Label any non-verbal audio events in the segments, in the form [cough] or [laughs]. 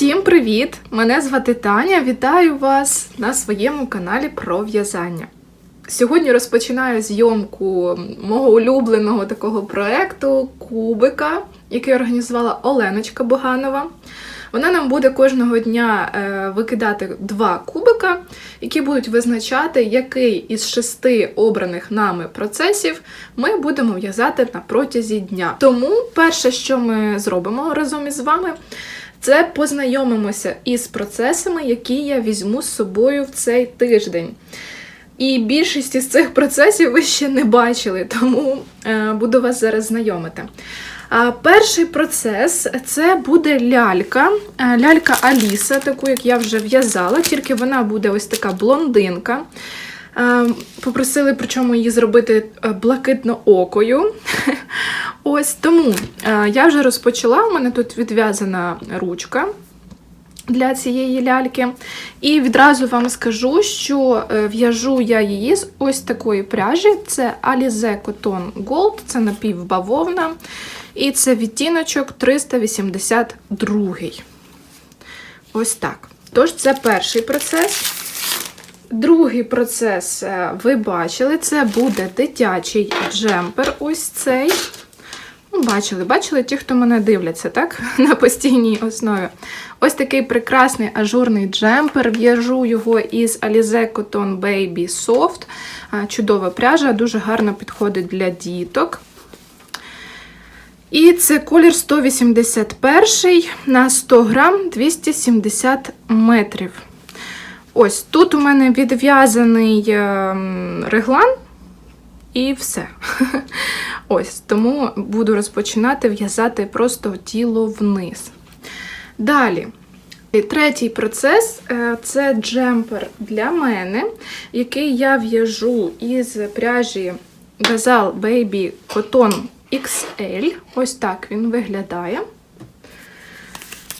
Всім привіт! Мене звати Таня. Вітаю вас на своєму каналі про в'язання. Сьогодні розпочинаю зйомку мого улюбленого такого проекту Кубика, який організувала Оленочка Боганова. Вона нам буде кожного дня е, викидати два кубика, які будуть визначати, який із шести обраних нами процесів ми будемо в'язати на протязі дня. Тому перше, що ми зробимо разом із вами, це познайомимося із процесами, які я візьму з собою в цей тиждень. І більшість із цих процесів ви ще не бачили, тому е, буду вас зараз знайомити. Перший процес це буде лялька. Е, Лялька Аліса, таку, як я вже в'язала, тільки вона буде ось така блондинка. Е, Попросили, причому її зробити е, блакитно-окою. Ось тому е, я вже розпочала. У мене тут відв'язана ручка для цієї ляльки. І відразу вам скажу, що е, в'яжу я її з ось такої пряжі. Це Alize Cotton Gold, це напівбавовна. І це відтіночок 382. Ось так. Тож, це перший процес. Другий процес е, ви бачили, це буде дитячий джемпер. Ось цей. Ну, Бачили, бачили ті, хто мене дивляться, так? [laughs] На постійній основі. Ось такий прекрасний ажурний джемпер. В'яжу його із Alize Cotton Baby Soft. Чудова пряжа, дуже гарно підходить для діток. І це колір 181 на 100 грам 270 метрів. Ось тут у мене відв'язаний ем, реглан. І все. [laughs] Ось, тому буду розпочинати в'язати просто тіло вниз. Далі, третій процес е, це джемпер для мене, який я в'яжу із пряжі Gazal Baby Cotton XL. Ось так він виглядає.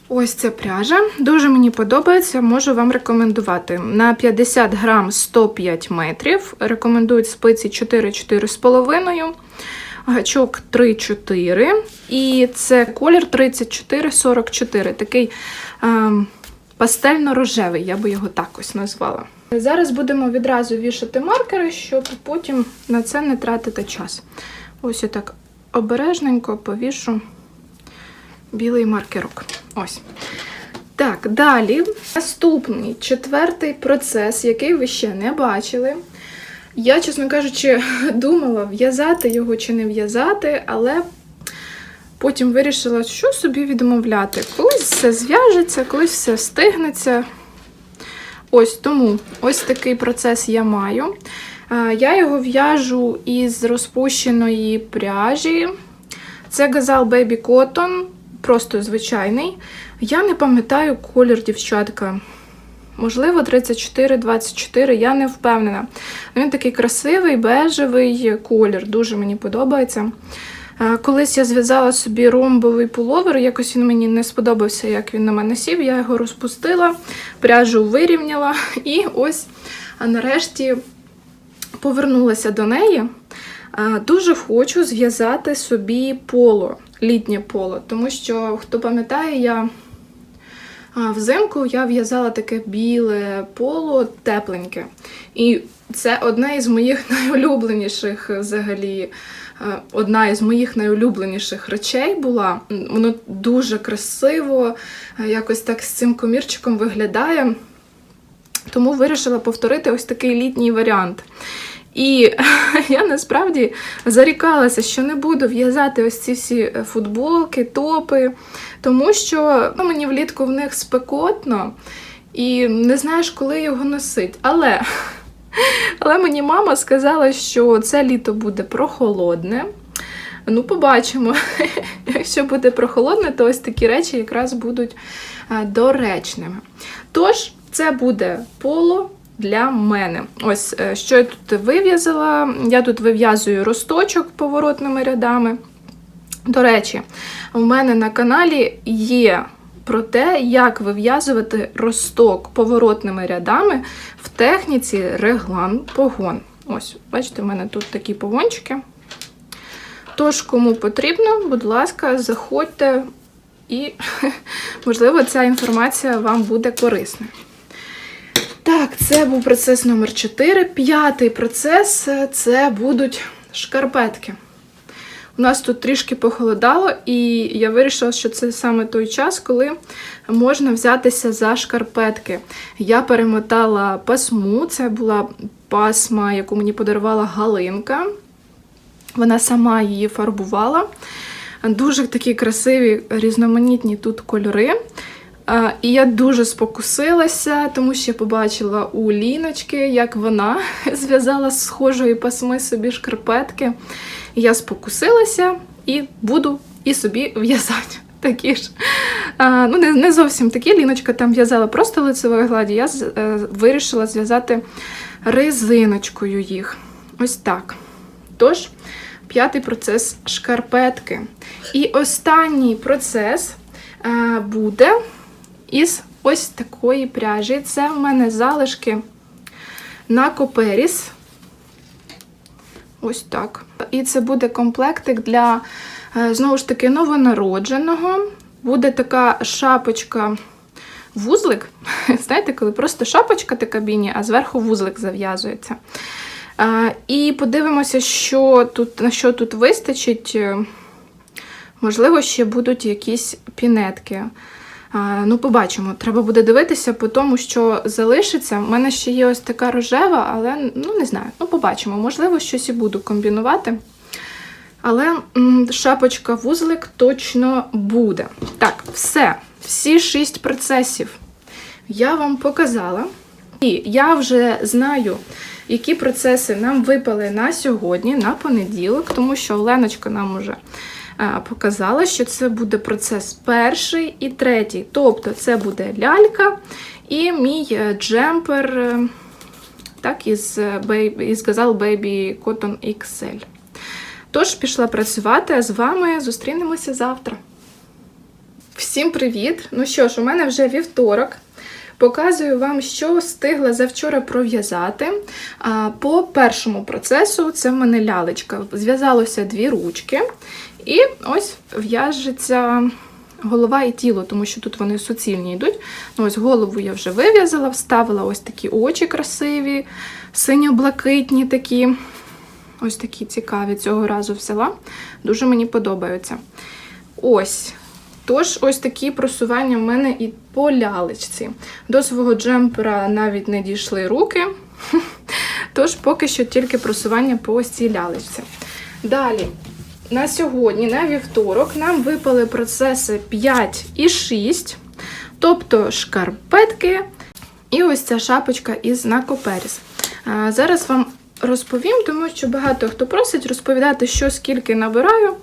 Ось ця пряжа. Дуже мені подобається, можу вам рекомендувати. На 50 грам 105 метрів. Рекомендують спиці 4-4,5, гачок 3-4. І це колір 34-44. Такий е, пастельно-рожевий, я би його так ось назвала. Зараз будемо відразу вішати маркери, щоб потім на це не тратити час. Ось я так обережненько повішу білий маркерок. Ось. Так, далі. Наступний четвертий процес, який ви ще не бачили. Я, чесно кажучи, [laughs] думала, в'язати його чи не в'язати, але потім вирішила, що собі відмовляти. Колись все зв'яжеться, колись все встигнеться. Ось тому ось такий процес я маю. Я його в'яжу із розпущеної пряжі. Це Gazal Baby Cotton просто звичайний. Я не пам'ятаю колір дівчатка. Можливо, 34-24, я не впевнена. Він такий красивий, бежевий колір, дуже мені подобається. Колись я зв'язала собі ромбовий пуловер, якось він мені не сподобався, як він на мене сів. Я його розпустила, пряжу вирівняла [laughs] і ось нарешті повернулася до неї. Дуже хочу зв'язати собі поло літнє поло. Тому що, хто пам'ятає, я взимку я в'язала таке біле поло тепленьке. І це одне із моїх [laughs] найулюбленіших взагалі. Одна із моїх найулюбленіших речей була. Воно дуже красиво, якось так з цим комірчиком виглядає. Тому вирішила повторити ось такий літній варіант. І [laughs] я насправді зарікалася, що не буду в'язати ось ці всі футболки, топи, тому що ну, мені влітку в них спекотно і не знаєш, коли його носити. Але, [laughs] Але мені мама сказала, що це літо буде прохолодне. Ну, побачимо. [laughs] Якщо буде прохолодне, то ось такі речі якраз будуть доречними. Тож, це буде поло для мене. Ось, е, що я тут вив'язала. Я тут вив'язую росточок поворотними рядами. До речі, у мене на каналі є про те, як вив'язувати росток поворотними рядами в техніці реглан погон. Ось, бачите, у мене тут такі погончики. Тож, кому потрібно, будь ласка, заходьте і, [laughs] можливо, ця інформація вам буде корисною. Так, це був процес номер 4. П'ятий процес е, це будуть шкарпетки. У нас тут трішки похолодало, і я вирішила, що це саме той час, коли можна взятися за шкарпетки. Я перемотала пасму, це була пасма, яку мені подарувала Галинка. Вона сама її фарбувала. Дуже такі красиві, різноманітні тут кольори. І я дуже спокусилася, тому що я побачила у Ліночки, як вона [laughs] зв'язала з схожої пасми собі шкарпетки. Я спокусилася і буду і собі [laughs] в'язати такі ж. А, ну, не, не зовсім такі. Ліночка там в'язала просто лицевої гладі. Я е, вирішила зв'язати резиночкою їх. Ось так. Тож, п'ятий процес шкарпетки. І останній процес е, буде із ось такої пряжі. Це в мене залишки на коперіс. Ось так. І це буде комплектик для, е, знову ж таки, новонародженого. Буде така шапочка. Вузлик, [laughs] знаєте, коли просто шапочка така біні, а зверху вузлик зав'язується. І подивимося, що тут, на що тут вистачить. Е, Можливо, ще будуть якісь пінетки. Ну, побачимо. Треба буде дивитися по тому, що залишиться. У мене ще є ось така рожева, але ну не знаю. Ну, побачимо. Можливо, щось і буду комбінувати. Але шапочка вузлик точно буде. Так, все. Всі шість процесів я вам показала. І я вже знаю, які процеси нам випали на сьогодні, на понеділок, тому що Оленочка нам уже показала, що це буде процес перший і третій. Тобто це буде лялька і мій е, джемпер, е, так, із, е, із Gazelle Baby Cotton XL. Тож пішла працювати, а з вами зустрінемося завтра. Всім привіт! Ну що ж, у мене вже вівторок. Показую вам, що встигла завчора пров'язати. По першому процесу це в мене лялечка. Зв'язалося дві ручки, і ось в'яжеться голова і тіло, тому що тут вони суцільні йдуть. Ну, ось голову я вже вив'язала, вставила ось такі очі красиві, синьо-блакитні такі. Ось такі цікаві цього разу взяла. Дуже мені подобаються. Ось. Тож, ось такі просування в мене і по лялечці. До свого джемпера навіть не дійшли руки. [laughs] Тож, поки що тільки просування по ось цій лялечці. Далі, на сьогодні, на вівторок, нам випали процеси 5 і 6, тобто шкарпетки і ось ця шапочка із накоперіс. А, Зараз вам розповім, тому що багато хто просить розповідати, що скільки набираю.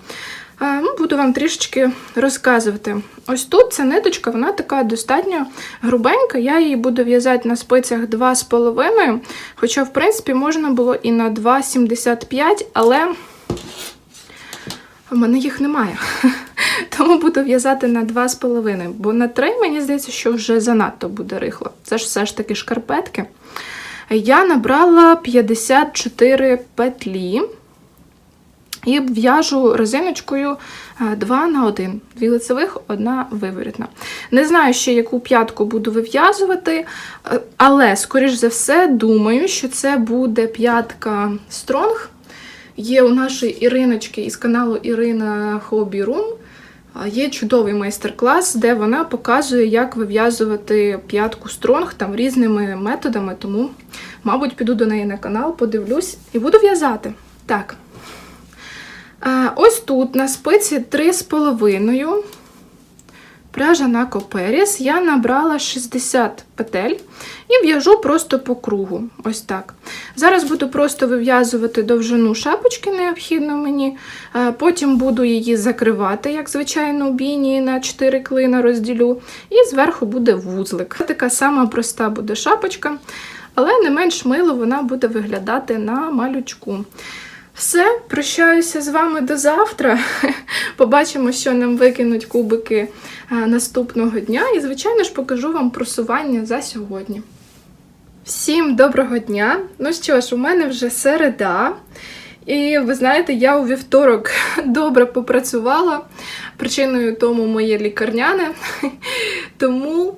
Ну, буду вам трішечки розказувати. Ось тут ця ниточка, вона така достатньо грубенька. Я її буду в'язати на спицях 2,5, хоча, в принципі, можна було і на 2,75, але в мене їх немає. [laughs] Тому буду в'язати на 2,5, бо на 3, мені здається, що вже занадто буде рихло. Це ж все ж таки шкарпетки. Я набрала 54 петлі. І в'яжу резиночкою 2 на 1. Дві лицевих, одна виворітна. Не знаю ще, яку п'ятку буду вив'язувати, е, але, скоріш за все, думаю, що це буде п'ятка Стронг. Є у нашої Іриночки із каналу Ірина Hobby Room. Є чудовий майстер-клас, де вона показує, як вив'язувати п'ятку Стронг там різними методами. Тому, мабуть, піду до неї на канал, подивлюсь і буду в'язати. Так. Ось тут на спиці 3,5 пряжа на коперіс. Я набрала 60 петель і в'яжу просто по кругу. Ось так. Зараз буду просто вив'язувати довжину шапочки, необхідно мені. Потім буду її закривати, як звичайно, у бійні на 4 клина розділю. І зверху буде вузлик. Така сама проста буде шапочка, але не менш мило вона буде виглядати на малючку. Все, прощаюся з вами до завтра. [laughs] Побачимо, що нам викинуть кубики наступного дня. І, звичайно ж, покажу вам просування за сьогодні. Всім доброго дня! Ну що ж, у мене вже середа. І ви знаєте, я у вівторок [laughs] добре попрацювала. Причиною тому моє лікарняне, [laughs] тому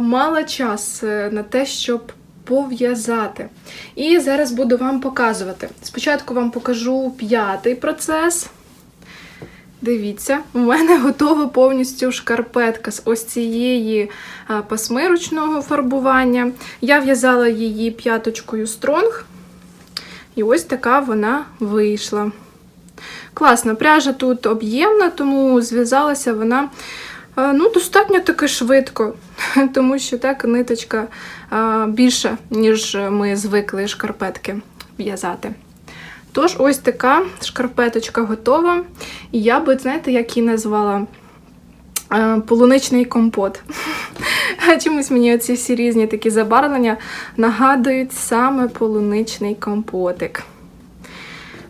мала час е, на те, щоб пов'язати. І зараз буду вам показувати. Спочатку вам покажу п'ятий процес. Дивіться, у мене [laughs] готова повністю шкарпетка з ось цієї а, пасми ручного фарбування. Я в'язала її п'яточкою стронг. І ось така вона вийшла. Класна, пряжа тут об'ємна, тому зв'язалася вона ну, достатньо таки швидко, [laughs] тому що так ниточка більша, ніж ми звикли шкарпетки в'язати. Тож, ось така шкарпеточка готова. І я би, знаєте, як її назвала полуничний компот. [laughs] Чомусь мені оці всі різні такі забарвлення нагадують саме полуничний компотик.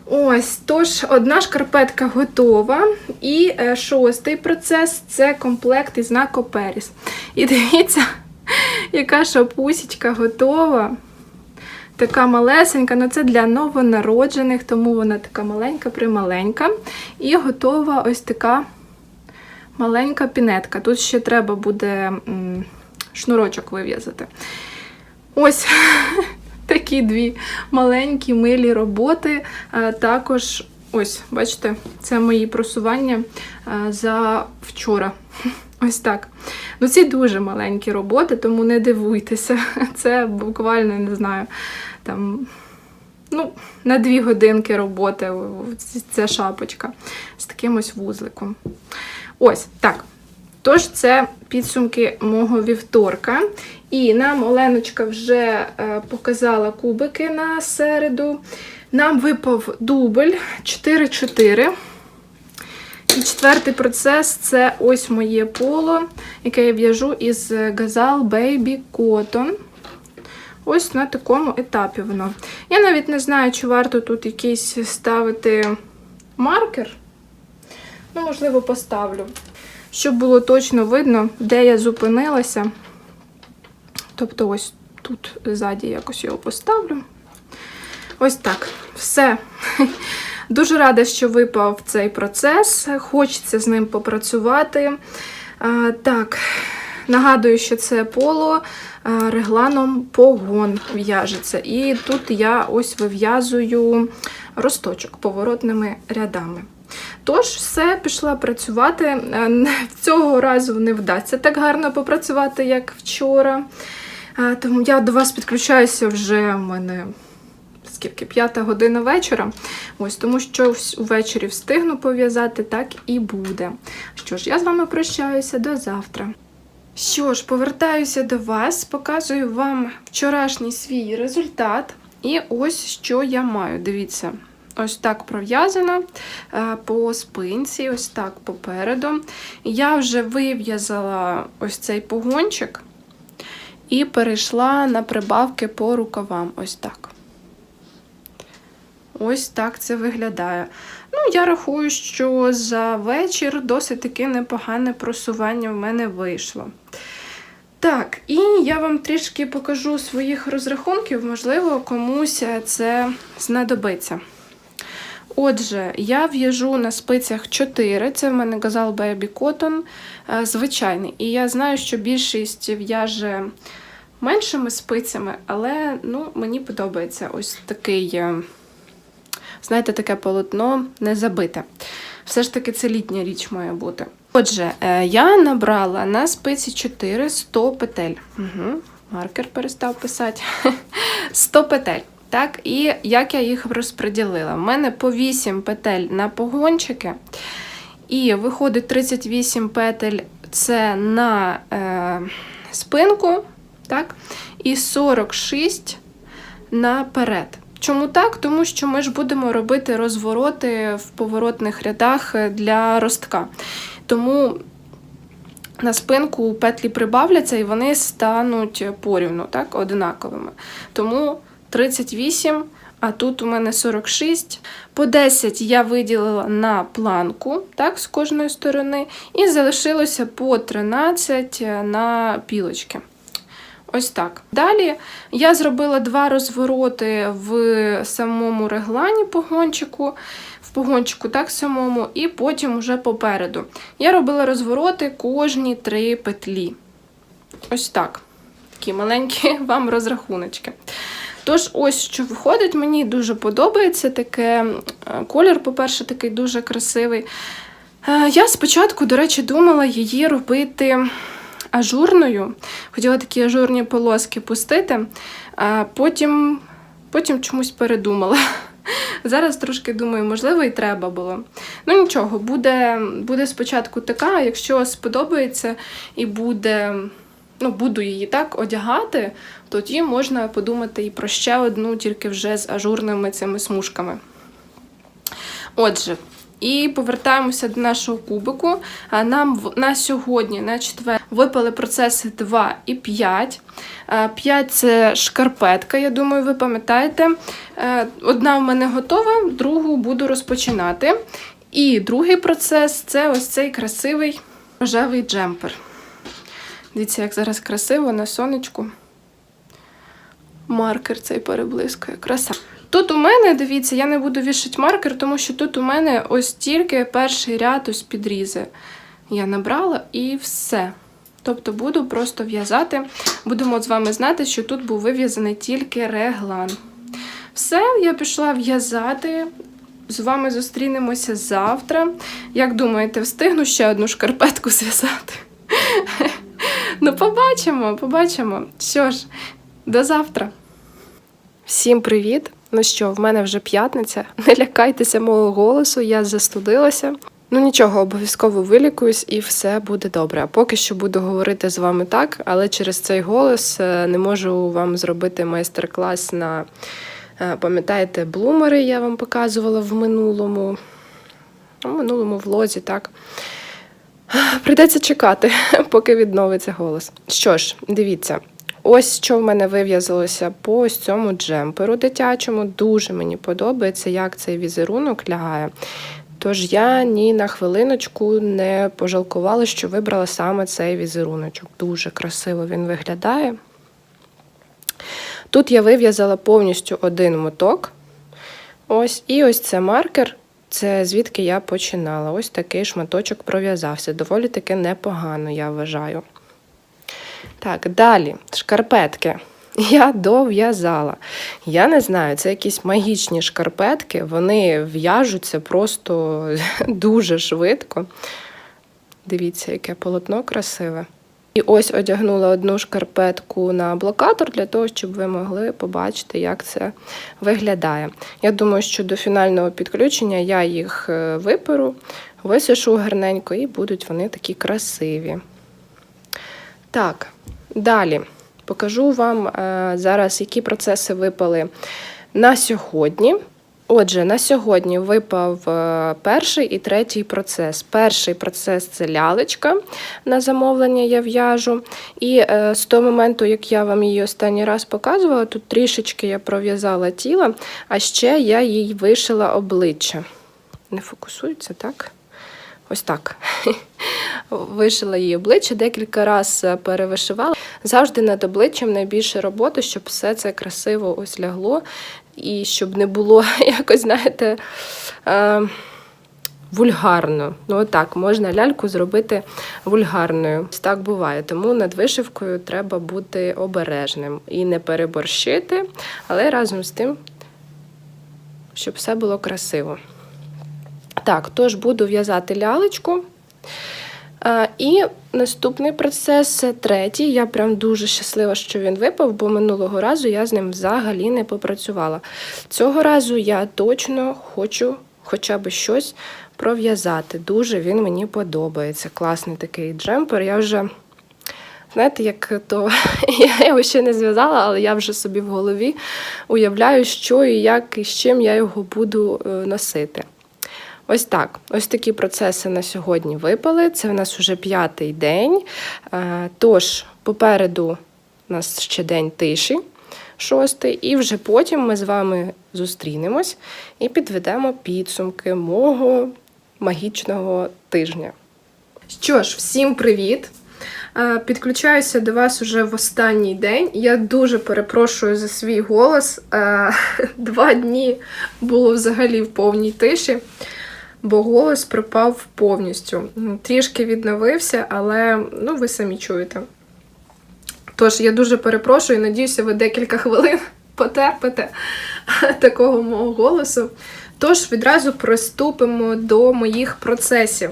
Ось, тож, одна шкарпетка готова. І е, шостий процес це комплект із Накоперіс. І дивіться, [laughs] яка шапусічка готова. Така малесенька, ну це для новонароджених, тому вона така маленька-прималенька. І готова ось така маленька пінетка. Тут ще треба буде шнурочок вив'язати. Ось [laughs] такі дві маленькі милі роботи. Також, ось, бачите, це мої просування за вчора. [laughs] Ось так. Ну, ці дуже маленькі роботи, тому не дивуйтеся. [laughs] Це буквально, не знаю, там, ну, на дві годинки роботи ця шапочка з таким ось вузликом. Ось так. Тож, це підсумки мого вівторка. І нам Оленочка вже е, показала кубики на середу. Нам випав дубль 4-4. І четвертий процес це ось моє поло, яке я в'яжу із Gazal Baby Cotton. Ось на такому етапі воно. Я навіть не знаю, чи варто тут якийсь ставити маркер. Ну, можливо, поставлю. Щоб було точно видно, де я зупинилася. Тобто, ось тут ззаді якось його поставлю. Ось так. Все. [laughs] Дуже рада, що випав цей процес. Хочеться з ним попрацювати. А, Так, нагадую, що це поло регланом погон в'яжеться. І тут я ось вив'язую росточок поворотними рядами. Тож, все, пішла працювати. Е, [laughs] Цього разу не вдасться так гарно попрацювати, як вчора. А, Тому я до вас підключаюся вже в мене скільки п'ята година вечора. Ось тому, що увечері встигну пов'язати, так і буде. Що ж, я з вами прощаюся до завтра. Що ж, повертаюся до вас, показую вам вчорашній свій результат. І ось що я маю. Дивіться. Ось так пров'язана по спинці, ось так попереду. Я вже вив'язала ось цей погончик і перейшла на прибавки по рукавам. Ось так. Ось так це виглядає. Ну, я рахую, що за вечір досить таки непогане просування в мене вийшло. Так, і я вам трішки покажу своїх розрахунків, можливо, комусь це знадобиться. Отже, я в'яжу на спицях 4, це в мене Gazal Baby Cotton звичайний. І я знаю, що більшість в'яже меншими спицями, але ну, мені подобається ось такий, е, знаєте, таке полотно не забите. Все ж таки, це літня річ має бути. Отже, е, я набрала на спиці 4 100 петель. Угу, Маркер перестав писати. [laughs] 100 петель. Так, І як я їх розподілила? У мене по 8 петель на погончики. І виходить 38 петель це на е, спинку, так? і 46 наперед. Чому так? Тому що ми ж будемо робити розвороти в поворотних рядах для ростка. Тому на спинку петлі прибавляться і вони стануть порівну, так, одинаковими. Тому 38, а тут у мене 46. По 10 я виділила на планку, так, з кожної сторони, і залишилося по 13 на пілочки. Ось так. Далі я зробила два розвороти в самому реглані погончику. в погончику, так самому, і потім уже попереду. Я робила розвороти кожні три петлі. Ось так. Такі маленькі [laughs] вам розрахуночки. Тож, ось що виходить, мені дуже подобається таке. е, Колір, по-перше, такий дуже красивий. Е, Я спочатку, до речі, думала її робити ажурною. Хотіла такі ажурні полоски пустити, а потім, потім чомусь передумала. [laughs] Зараз трошки думаю, можливо, і треба було. Ну нічого, буде, буде спочатку така, якщо сподобається і буде, ну, буду її так одягати, тоді можна подумати і про ще одну, тільки вже з ажурними цими смужками. Отже, і повертаємося до нашого кубику. Нам на сьогодні, на четвер, випали процеси 2 і 5. 5 це шкарпетка, я думаю, ви пам'ятаєте. Одна в мене готова, другу буду розпочинати. І другий процес це ось цей красивий рожевий джемпер. Дивіться, як зараз красиво на сонечку. Маркер цей переблискує. Краса. Тут у мене, дивіться, я не буду вішати маркер, тому що тут у мене ось тільки перший ряд ось підрізи. Я набрала і все. Тобто буду просто в'язати. Будемо з вами знати, що тут був вив'язаний тільки реглан. Все, я пішла в'язати. З вами зустрінемося завтра. Як думаєте, встигну ще одну шкарпетку зв'язати? Ну, побачимо, побачимо. Що ж, до завтра. Всім привіт! Ну що, в мене вже п'ятниця. [laughs] Не лякайтеся мого голосу, я застудилася. Ну нічого, обов'язково вилікуюсь і все буде добре. Поки що буду говорити з вами так, але через цей голос е, не можу вам зробити майстер-клас на е, пам'ятаєте, блумери я вам показувала в минулому, в минулому влозі, так. Прийдеться чекати, [laughs] поки відновиться голос. Що ж, дивіться, ось що в мене вив'язалося по ось цьому джемперу дитячому. Дуже мені подобається, як цей візерунок лягає. Тож я ні на хвилиночку не пожалкувала, що вибрала саме цей візеруночок. Дуже красиво він виглядає. Тут я вив'язала повністю один моток. Ось, і ось це маркер. Це звідки я починала. Ось такий шматочок пров'язався. Доволі таки непогано, я вважаю. Так, далі, шкарпетки. [laughs] Я дов'язала. Я не знаю, це якісь магічні шкарпетки, вони в'яжуться просто [laughs] дуже швидко. Дивіться, яке полотно красиве. І ось одягнула одну шкарпетку на блокатор для того, щоб ви могли побачити, як це виглядає. Я думаю, що до фінального підключення я їх е, виперу, висушу гарненько, і будуть вони такі красиві. Так, далі покажу вам е, зараз, які процеси випали на сьогодні. Отже, на сьогодні випав е, перший і третій процес. Перший процес це лялечка на замовлення я в'яжу. І е, з того моменту, як я вам її останній раз показувала, тут трішечки я пров'язала тіло, а ще я їй вишила обличчя. Не фокусується, так? Ось так. [laughs] Вишила її обличчя, декілька разів перевишивала. Завжди над обличчям найбільше роботи, щоб все це красиво ось лягло, і щоб не було [laughs] якось, знаєте, е, вульгарно. Ну, отак, можна ляльку зробити вульгарною. Так буває. Тому над вишивкою треба бути обережним і не переборщити, але разом з тим, щоб все було красиво. Так, тож буду в'язати лялечку. А, І наступний процес це третій. Я прям дуже щаслива, що він випав, бо минулого разу я з ним взагалі не попрацювала. Цього разу я точно хочу хоча б щось пров'язати. Дуже він мені подобається. Класний такий джемпер. Я вже, знаєте, як то [laughs] я його ще не зв'язала, але я вже собі в голові уявляю, що і як і з чим я його буду е, носити. Ось так. Ось такі процеси на сьогодні випали. Це в нас вже п'ятий день. Е, Тож, попереду у нас ще день тиші, шостий, і вже потім ми з вами зустрінемось і підведемо підсумки мого магічного тижня. Що ж, всім привіт! Е, Підключаюся до вас уже в останній день. Я дуже перепрошую за свій голос. Е, [laughs] Два дні було взагалі в повній тиші, бо голос пропав повністю. Трішки відновився, але ну, ви самі чуєте. Тож я дуже перепрошую, надіюся, ви декілька хвилин [laughs] потерпите [laughs] такого мого голосу. Тож відразу приступимо до моїх процесів.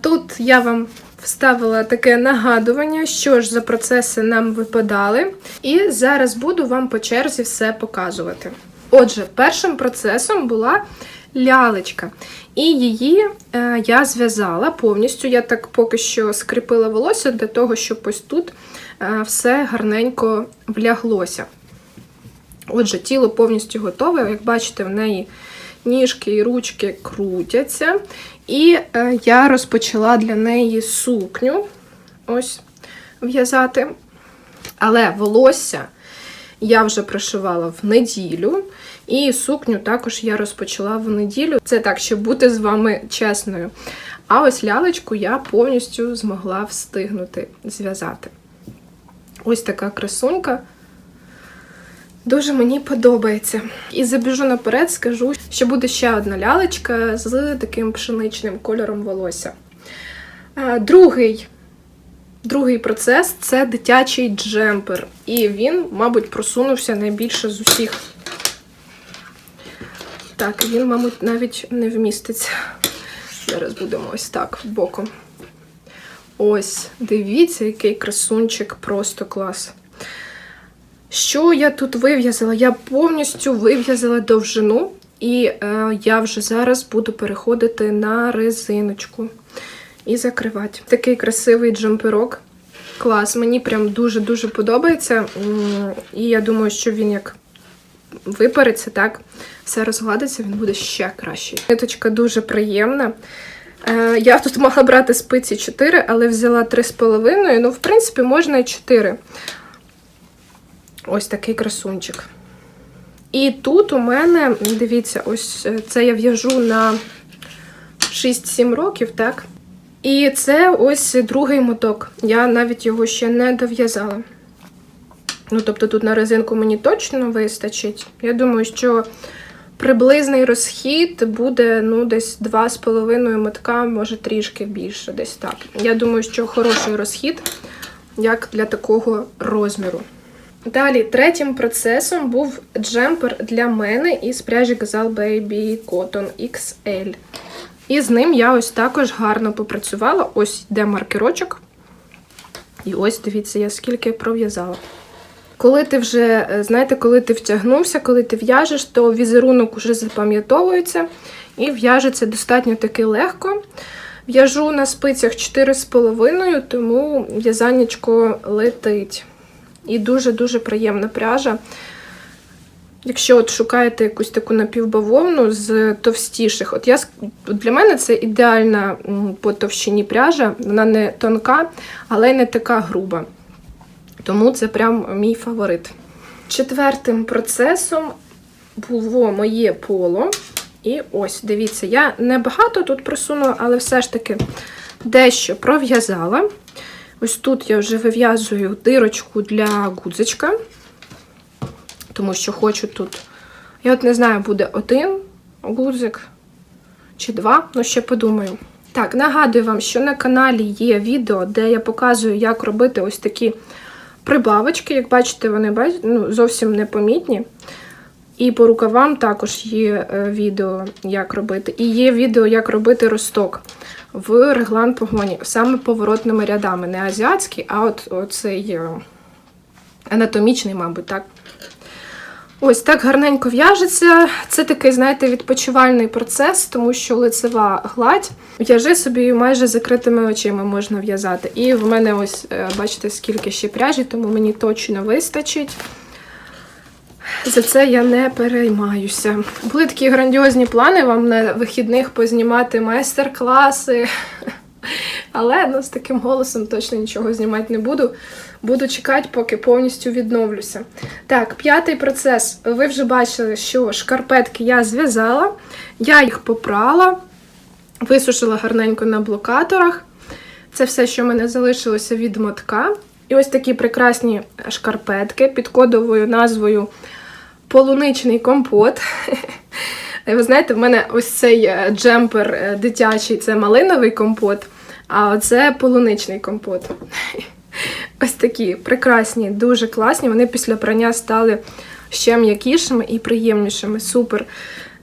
Тут я вам вставила таке нагадування, що ж за процеси нам випадали, і зараз буду вам по черзі все показувати. Отже, першим процесом була лялечка, і її е, я зв'язала повністю. Я так поки що скріпила волосся для того, щоб ось тут е, все гарненько вляглося. Отже, тіло повністю готове. Як бачите, в неї ніжки і ручки крутяться. І е, я розпочала для неї сукню ось в'язати. Але волосся я вже пришивала в неділю, і сукню також я розпочала в неділю. Це так, щоб бути з вами чесною. А ось лялечку я повністю змогла встигнути зв'язати. Ось така красунька. Дуже мені подобається. І забіжу наперед, скажу, що буде ще одна лялечка з таким пшеничним кольором волосся. Другий, другий процес це дитячий джемпер. І він, мабуть, просунувся найбільше з усіх. Так, він, мабуть, навіть не вміститься. Зараз будемо ось так боком. Ось, дивіться, який красунчик, просто клас. Що я тут вив'язала? Я повністю вив'язала довжину, і е, я вже зараз буду переходити на резиночку і закривати. Такий красивий джемперок. Клас, мені прям дуже-дуже подобається. І я думаю, що він як випариться, так, все розгладиться, він буде ще кращий. Ниточка дуже приємна. Е, Я тут могла брати спиці 4, але взяла 3,5. Ну, в принципі, можна і 4. Ось такий красунчик. І тут у мене, дивіться, ось е, це я в'яжу на 6-7 років, так? І це ось другий моток. Я навіть його ще не дов'язала. Ну, тобто тут на резинку мені точно вистачить. Я думаю, що приблизний розхід буде ну, десь 2,5 мотка, може трішки більше, десь так. Я думаю, що хороший розхід, як для такого розміру. Далі, третім процесом був джемпер для мене із пряжі Gazal Baby Cotton XL. І з ним я ось також гарно попрацювала. Ось йде маркерочок. І ось дивіться, я скільки пров'язала. Коли ти вже, е, знаєте, коли ти втягнувся, коли ти в'яжеш, то візерунок уже запам'ятовується і в'яжеться достатньо таки легко. В'яжу на спицях 4,5, тому в'язаннячко летить. І дуже-дуже приємна пряжа. Якщо от шукаєте якусь таку напівбавовну з товстіших, от я для мене це ідеальна по товщині пряжа, вона не тонка, але й не така груба. Тому це прям мій фаворит. Четвертим процесом було моє поло. І ось, дивіться, я не багато тут просунула, але все ж таки дещо пров'язала. Ось тут я вже вив'язую дирочку для гудзичка, тому що хочу тут. Я от не знаю, буде один гудзик чи два, ну ще подумаю. Так, нагадую вам, що на каналі є відео, де я показую, як робити ось такі прибавочки. Як бачите, вони ну, зовсім непомітні. І по рукавам також є е, відео, як робити. І є відео, як робити росток в реглан погоні, саме поворотними рядами. Не азіатський, а от оцей е, анатомічний, мабуть, так. Ось так гарненько в'яжеться. Це такий, знаєте, відпочивальний процес, тому що лицева гладь. В'яжи собі майже закритими очима можна в'язати. І в мене ось, е, бачите, скільки ще пряжі, тому мені точно вистачить. За це я не переймаюся. Були такі грандіозні плани вам на вихідних познімати майстер-класи. Але ну, з таким голосом точно нічого знімати не буду. Буду чекати, поки повністю відновлюся. Так, п'ятий процес. Ви вже бачили, що шкарпетки я зв'язала, я їх попрала, висушила гарненько на блокаторах. Це все, що в мене залишилося від мотка. І ось такі прекрасні шкарпетки під кодовою назвою Полуничний компот. Ви знаєте, в мене ось цей е, джемпер е, дитячий це малиновий компот, а оце полуничний компот. [laughs] Ось такі прекрасні, дуже класні. Вони після прання стали ще м'якішими і приємнішими. Супер.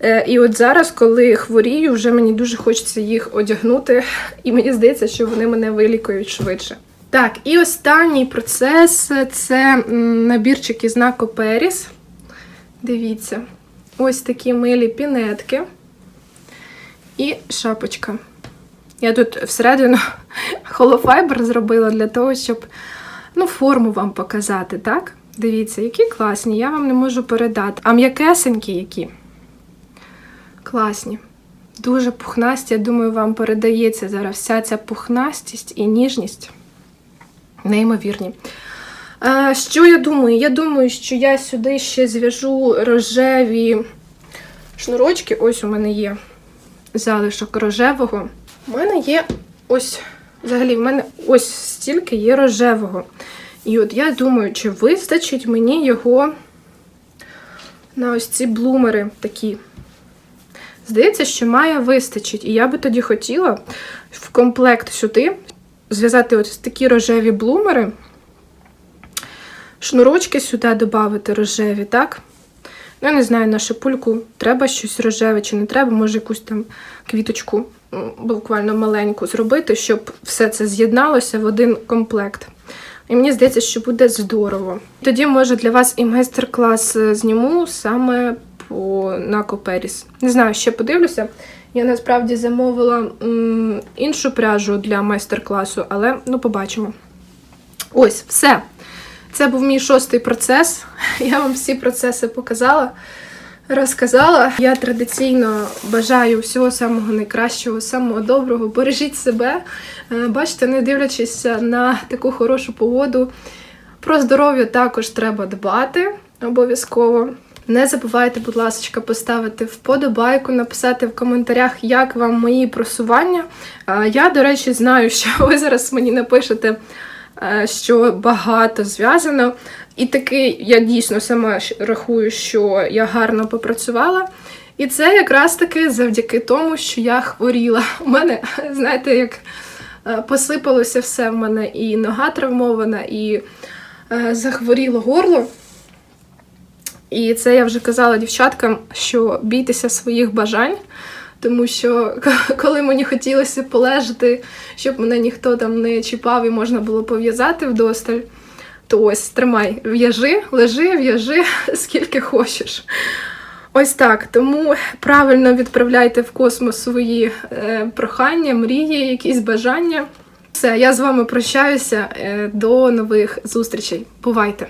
Е, І от зараз, коли хворію, вже мені дуже хочеться їх одягнути, і мені здається, що вони мене вилікують швидше. Так, і останній процес це набірчик із Нако Періс. Дивіться, ось такі милі пінетки і шапочка. Я тут всередину [laughs] холофайбер зробила для того, щоб ну, форму вам показати, так? Дивіться, які класні, я вам не можу передати. А м'якесенькі які. Класні. Дуже пухнасті, я думаю, вам передається зараз вся ця пухнастість і ніжність. Неймовірні. Що я думаю? Я думаю, що я сюди ще зв'яжу рожеві шнурочки. Ось у мене є залишок рожевого. У мене є ось, взагалі, в мене ось стільки є рожевого. І от я думаю, чи вистачить мені його на ось ці блумери такі. Здається, що має вистачить. І я би тоді хотіла в комплект сюди зв'язати ось такі рожеві блумери, шнурочки сюди додати рожеві, так? Ну, я не знаю, на шипульку треба щось рожеве чи не треба, може якусь там квіточку буквально маленьку зробити, щоб все це з'єдналося в один комплект. І мені здається, що буде здорово. Тоді, може, для вас і майстер-клас е, зніму саме по Нако Періс. Не знаю, ще подивлюся. Я насправді замовила м, іншу пряжу для майстер-класу, але ну побачимо. Ось, все. Це був мій шостий процес. [laughs] Я вам всі процеси показала, розказала. Я традиційно бажаю всього самого найкращого, самого доброго. Бережіть себе. Е, Бачите, не дивлячись на таку хорошу погоду. Про здоров'я також треба дбати обов'язково. Не забувайте, будь ласка, поставити вподобайку, написати в коментарях, як вам мої просування. Е, Я, до речі, знаю, [laughs] що ви зараз мені напишете, що багато зв'язано. І таки я дійсно сама рахую, що я гарно попрацювала. І це якраз таки завдяки тому, що я хворіла. [laughs] У мене, знаєте, як е, посипалося все в мене і нога травмована, і е, захворіло горло. І це я вже казала дівчаткам, що бійтеся своїх бажань, тому що коли мені хотілося полежати, щоб мене ніхто там не чіпав і можна було пов'язати вдосталь, то ось тримай, в'яжи, лежи, в'яжи, [laughs] скільки хочеш. Ось так. Тому правильно відправляйте в космос свої е, прохання, мрії, якісь бажання. Все, я з вами прощаюся. Е, до нових зустрічей. Бувайте!